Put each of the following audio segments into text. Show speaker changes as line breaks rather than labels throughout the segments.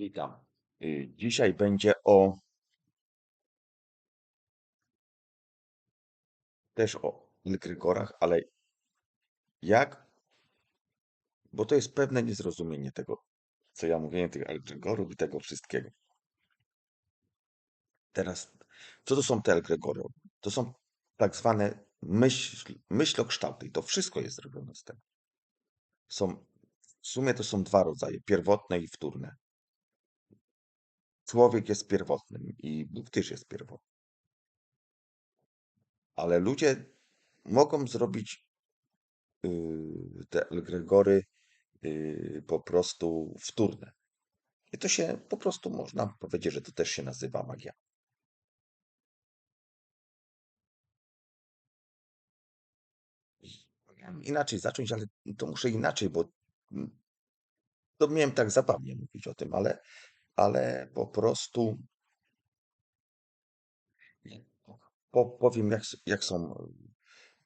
Witam. Y, Dzisiaj będzie o też o Grygorach, ale jak, bo to jest pewne niezrozumienie tego, co ja mówię, tych Grygorów i tego wszystkiego. Teraz, co to są te Elgregory? To są tak zwane myśl, myślokształty i to wszystko jest zrobione z tego. Są, w sumie to są dwa rodzaje, pierwotne i wtórne. Człowiek jest pierwotnym i Bóg też jest pierwotny. Ale ludzie mogą zrobić yy, te egregory yy, po prostu wtórne. I to się po prostu można powiedzieć, że to też się nazywa magia. Inaczej zacząć, ale to muszę inaczej, bo mm, to miałem tak zabawnie mówić o tym, ale, ale po prostu po, powiem, jak, jak są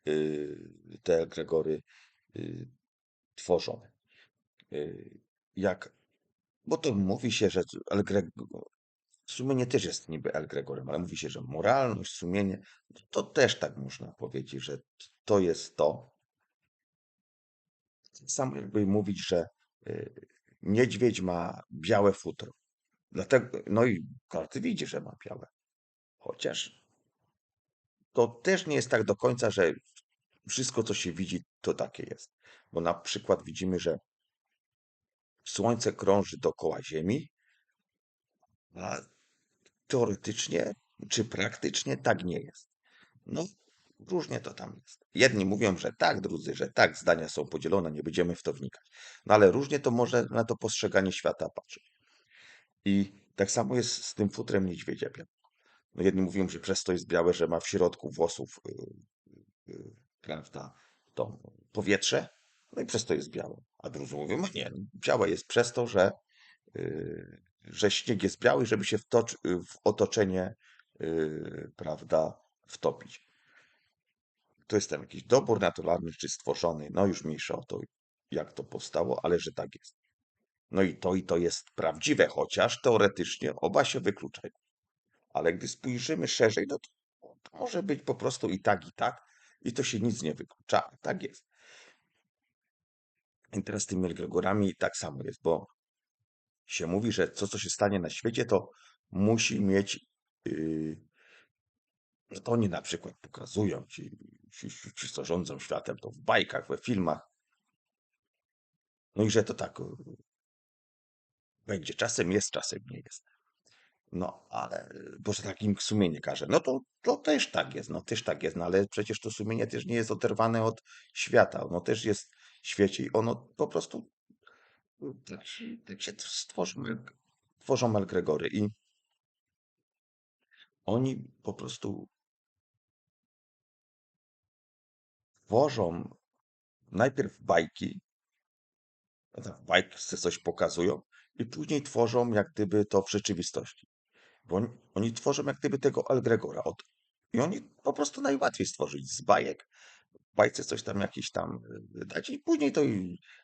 yy, te egregory yy, tworzone. Yy, jak, bo to mówi się, że Elgreg, sumienie też jest niby Elgregorem, ale mówi się, że moralność, sumienie, to też tak można powiedzieć, że to jest to. Samo jakby mówić, że yy, niedźwiedź ma białe futro. Dlatego, no i każdy widzi, że ma białe. Chociaż to też nie jest tak do końca, że wszystko, co się widzi, to takie jest. Bo na przykład widzimy, że Słońce krąży dookoła Ziemi, a teoretycznie czy praktycznie tak nie jest. No, różnie to tam jest. Jedni mówią, że tak, drudzy, że tak, zdania są podzielone, nie będziemy w to wnikać. No ale różnie to może na to postrzeganie świata patrzeć. I tak samo jest z tym futrem niedźwiedzia. No jedni mówią, że przez to jest białe, że ma w środku włosów, yy, yy, prawda, to powietrze, no i przez to jest białe. A drudzy mówią, no nie, białe jest przez to, że, że śnieg jest biały, żeby się w, to, w otoczenie, prawda, wtopić. To jest tam jakiś dobór naturalny, czy stworzony, no już mniejsza o to, jak to powstało, ale że tak jest. No i to i to jest prawdziwe, chociaż teoretycznie oba się wykluczają. Ale gdy spojrzymy szerzej, no to, to może być po prostu i tak, i tak, i to się nic nie wyklucza. Tak jest. I teraz z tymi egregorami tak samo jest, bo się mówi, że co, co się stanie na świecie, to musi mieć. Yy, no to oni na przykład pokazują ci, ci, ci, co rządzą światem, to w bajkach, we filmach. No i że to tak będzie. Czasem jest, czasem nie jest. No, ale bo że tak im sumienie każe. No to, to też tak jest, no też tak jest, no ale przecież to sumienie też nie jest oderwane od świata. Ono też jest w świecie i ono po prostu tak tak się stworzą, tworzą Elgregory i oni po prostu tworzą najpierw bajki, no tak, w bajce coś pokazują i później tworzą jak gdyby to w rzeczywistości. Bo oni, oni tworzą jak gdyby tego Elgregora. Od, I oni po prostu najłatwiej stworzyć z bajek, w bajce coś tam jakieś tam y, dać i później to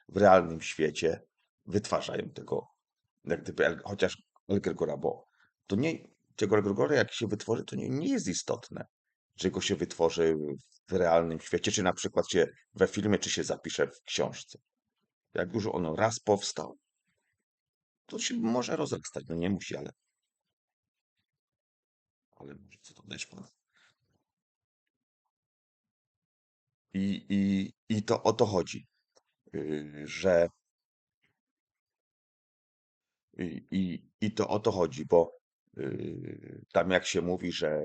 w realnym świecie wytwarzają tego, jak gdyby, chociaż Elgregora, bo to nie, tego Elgregora jak się wytworzy, to nie, nie jest istotne, czy go się wytworzy w realnym świecie, czy na przykład się we filmie, czy się zapisze w książce. Jak już ono raz powstał, to się może rozrastać. No nie musi, ale ale może co to pan. I, i, I to o to chodzi, yy, że i, i, i to o to chodzi, bo yy, tam jak się mówi, że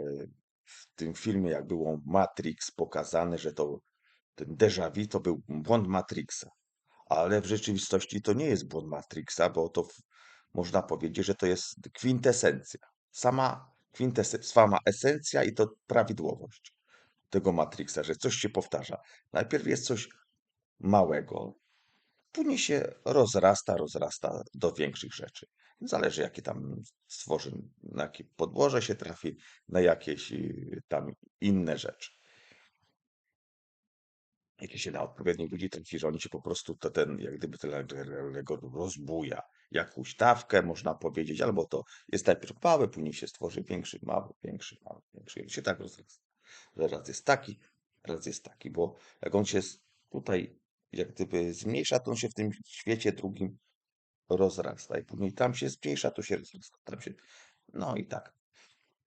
w tym filmie jak było Matrix pokazane, że to ten déjà vu to był błąd Matrixa, ale w rzeczywistości to nie jest błąd Matrixa, bo to w, można powiedzieć, że to jest kwintesencja. Sama kwintesencja, sama esencja i to prawidłowość tego Matrixa, że coś się powtarza. Najpierw jest coś małego, później się rozrasta, rozrasta do większych rzeczy. Zależy, jakie tam stworzy, na jakie podłoże się trafi, na jakieś tam inne rzeczy. Jakie się na odpowiednich ludzi trafi, że oni się po prostu, to ten, jak gdyby ten go rozbuja. jakąś dawkę, można powiedzieć, albo to jest najpierw mały, później się stworzy większy, mały, większy, mały, większy. I się tak rozrasta. Że raz jest taki, raz jest taki, bo jak on się tutaj jak gdyby zmniejsza, to on się w tym świecie drugim rozrasta i później tam się zmniejsza, to się rozrasta. Tam się... No i tak.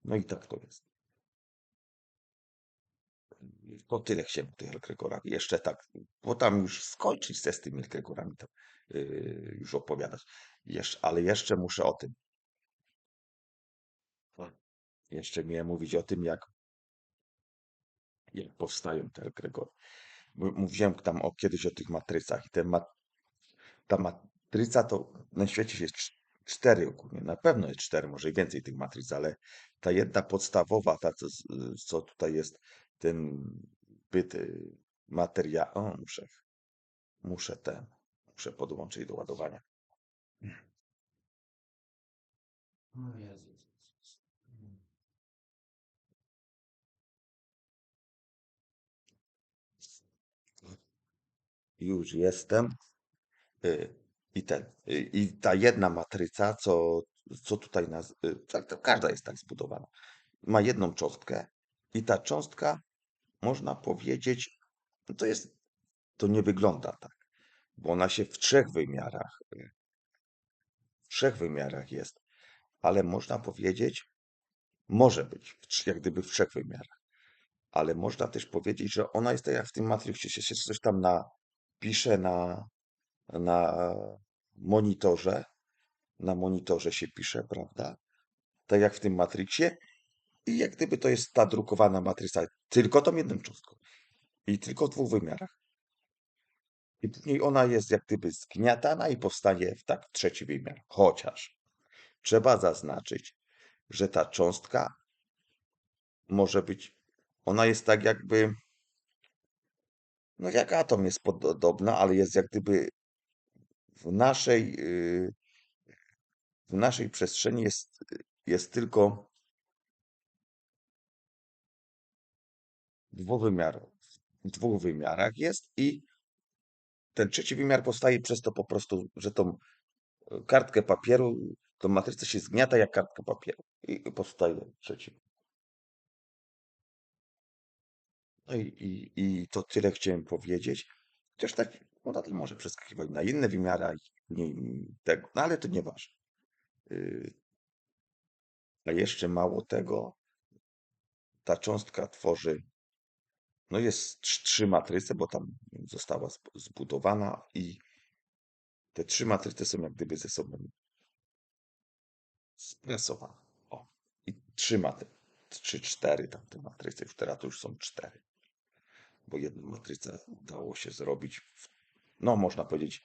No i tak to jest. To tyle chciałem o tych Elgregorach. Jeszcze tak, bo tam już skończyć z tymi Elgregorami tam yy, już opowiadać. Jesz ale jeszcze muszę o tym. Jeszcze miałem mówić o tym, jak, jak powstają te Elgregory. M- Mówiłem tam o, kiedyś o tych matrycach i te ta matryca to na świecie jest cz- cztery ogólnie. Na pewno jest cztery, może i więcej tych matryc, ale ta jedna podstawowa, ta co, co tutaj jest, ten byt y, materia. O, muszę, muszę ten, muszę podłączyć do ładowania. O Jezu. Już jestem. Y, I ten, y, i ta jedna matryca, co, co tutaj nas, każda jest tak zbudowana, ma jedną cząstkę i ta cząstka, można powiedzieć, no to jest, to nie wygląda tak, bo ona się w trzech wymiarach, y, w trzech wymiarach jest, ale można powiedzieć, może być, jak gdyby w trzech wymiarach, ale można też powiedzieć, że ona jest tak jak w tym Matrixie, się coś tam napisze na, na monitorze, na monitorze się pisze, prawda? Tak jak w tym Matrixie. I jak gdyby to jest ta drukowana matryca, tylko tą jedną cząstką. I tylko w dwóch wymiarach. I później ona jest jak gdyby zgniatana i powstanie w tak trzeci wymiar. Chociaż trzeba zaznaczyć, że ta cząstka może być, ona jest tak jakby, no jak atom jest podobna, ale jest jak gdyby w naszej, yy, w naszej przestrzeni jest, jest tylko dwuwymiarowa. W dwóch wymiarach jest i ten trzeci wymiar powstaje przez to po prostu, że tą e, kartkę papieru, tą matrycę się zgniata jak kartka papieru i powstaje trzeci. No i, i, i to tyle chciałem powiedzieć. Chociaż tak, ona to może przeskakiwać na inne wymiary, a nie, tego, no ale to nieważne. Yy, A jeszcze mało tego, ta cząstka tworzy, no jest trz- trzy matryce, bo tam została zb- zbudowana i te trzy matryce są jak gdyby ze sobą Stresowana. O. I trzy matry. Trzy, cztery tam te matryce. Już teraz to już są cztery. Bo jedną matrycę udało się zrobić. W, no, można powiedzieć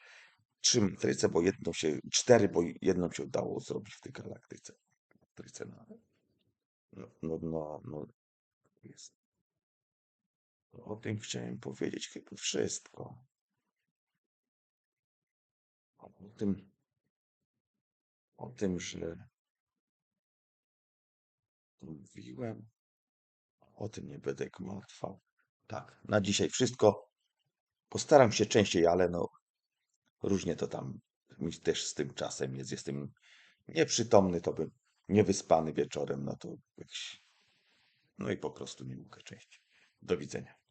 trzy matryce, bo jedną się, cztery, bo jedną się udało zrobić w tej galaktyce. Matryce, no, no, no, no, no jest. O tym chciałem powiedzieć chyba wszystko. O tym, o tym, że mówiłem. O tym nie będę gmatwał. Tak, na dzisiaj wszystko. Postaram się częściej, ale no różnie to tam mi też z tym czasem jest. Jestem nieprzytomny, to bym niewyspany wieczorem, no to. No i po prostu nie mogę częściej. Do widzenia.